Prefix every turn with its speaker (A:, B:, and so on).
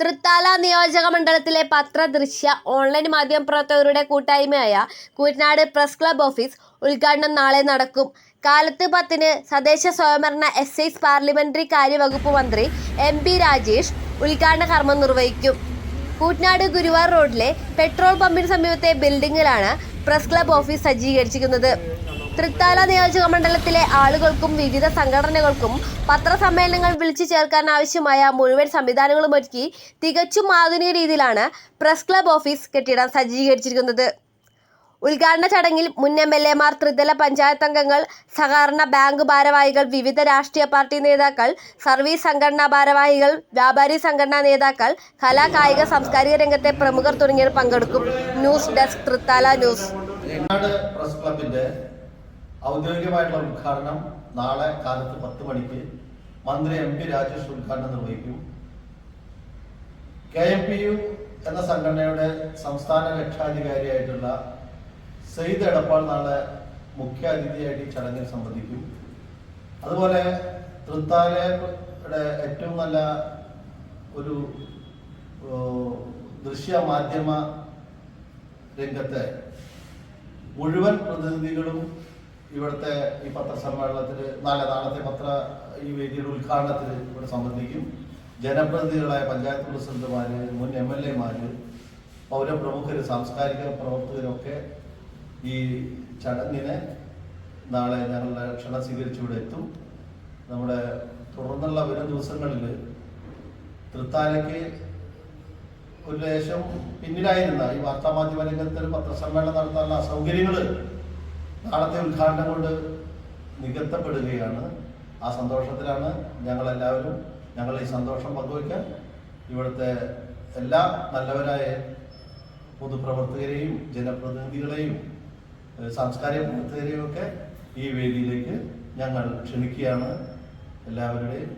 A: തൃത്താല നിയോജക മണ്ഡലത്തിലെ പത്രദൃശ്യ ഓൺലൈൻ മാധ്യമ പ്രവർത്തകരുടെ കൂട്ടായ്മയായ കൂറ്റനാട് പ്രസ് ക്ലബ് ഓഫീസ് ഉദ്ഘാടനം നാളെ നടക്കും. കാലത്ത് പത്തിന് തദ്ദേശ സ്വയംഭരണ എക്സൈസ് പാർലമെന്ററി കാര്യവകുപ്പ് മന്ത്രി എം പി രാജേഷ് ഉദ്ഘാടന കർമ്മം നിർവഹിക്കും. കൂറ്റനാട് ഗുരുവാർ റോഡിലെ പെട്രോൾ പമ്പിന് സമീപത്തെ ബിൽഡിംഗിലാണ് പ്രസ് ക്ലബ് ഓഫീസ് സജ്ജീകരിച്ചിരിക്കുന്നത്. തൃത്താല നിയോജക മണ്ഡലത്തിലെ ആളുകൾക്കും വിവിധ സംഘടനകൾക്കും പത്രസമ്മേളനങ്ങൾ വിളിച്ചു ചേർക്കാൻ ആവശ്യമായ മുഴുവൻ സംവിധാനങ്ങളും ഒരുക്കി തികച്ചും ആധുനിക രീതിയിലാണ് പ്രസ് ക്ലബ് ഓഫീസ് കെട്ടിടം സജ്ജീകരിച്ചിരിക്കുന്നത്. ഉദ്ഘാടന ചടങ്ങിൽ മുൻ എം എൽ എമാർ ത്രിതല പഞ്ചായത്ത് അംഗങ്ങൾ സഹകരണ ബാങ്ക് ഭാരവാഹികൾ വിവിധ രാഷ്ട്രീയ പാർട്ടി നേതാക്കൾ സർവീസ് സംഘടനാ ഭാരവാഹികൾ വ്യാപാരി സംഘടനാ നേതാക്കൾ കലാ കായിക സാംസ്കാരിക രംഗത്തെ പ്രമുഖർ തുടങ്ങിയവർ പങ്കെടുക്കും. News desk Thrithala news.
B: ഔദ്യോഗികമായിട്ടുള്ള ഉദ്ഘാടനം നാളെ കാലത്ത് പത്ത് മണിക്ക് മന്ത്രി എം പി രാജേഷ് ഉദ്ഘാടനം നിർവഹിക്കും. കെ എം പി യു എന്ന സംഘടനയുടെ സംസ്ഥാന രക്ഷാധികാരിയായിട്ടുള്ള സെയ്ദ് എടപ്പാൾ നാളെ മുഖ്യ അതിഥിയായിട്ട് ഈ ചടങ്ങിൽ സംബന്ധിക്കും. അതുപോലെ തൃത്താലയുടെ ഏറ്റവും നല്ല ഒരു ദൃശ്യ മാധ്യമ രംഗത്തെ മുഴുവൻ പ്രതിനിധികളും ഇവിടുത്തെ ഈ പത്രസമ്മേളനത്തിൽ നാളെ നാളത്തെ പത്ര ഈ വേദിയുടെ ഉദ്ഘാടനത്തിൽ ഇവിടെ സംബന്ധിക്കും. ജനപ്രതിനിധികളായ പഞ്ചായത്ത് പ്രസിഡന്റുമാര് മുൻ എം എൽ എമാര് പൗരപ്രമുഖർ സാംസ്കാരിക പ്രവർത്തകരൊക്കെ ഈ ചടങ്ങിനെ നാളെ ഞങ്ങളുടെ ക്ഷണം സ്വീകരിച്ച് ഇവിടെ എത്തും നമ്മുടെ തുടർന്നുള്ള വരും ദിവസങ്ങളിൽ തൃത്താലയ്ക്ക് ഒരു ലേശം പിന്നിലായിരുന്ന ഈ വാർത്താമാധ്യമ രംഗത്ത് പത്രസമ്മേളനം നടത്താനുള്ള അസൗകര്യങ്ങൾ നാളത്തെ ഉദ്ഘാടനം കൊണ്ട് നികത്തപ്പെടുകയാണ്. ആ സന്തോഷത്തിലാണ് ഞങ്ങളെല്ലാവരും ഞങ്ങൾ ഈ സന്തോഷം പങ്കുവയ്ക്കാൻ ഇവിടുത്തെ എല്ലാ നല്ലവരായ പൊതുപ്രവർത്തകരെയും ജനപ്രതിനിധികളെയും സാംസ്കാരിക പ്രവർത്തകരെയും ഒക്കെ ഈ വേദിയിലേക്ക് ഞങ്ങൾ ക്ഷണിക്കുകയാണ്. എല്ലാവരുടെയും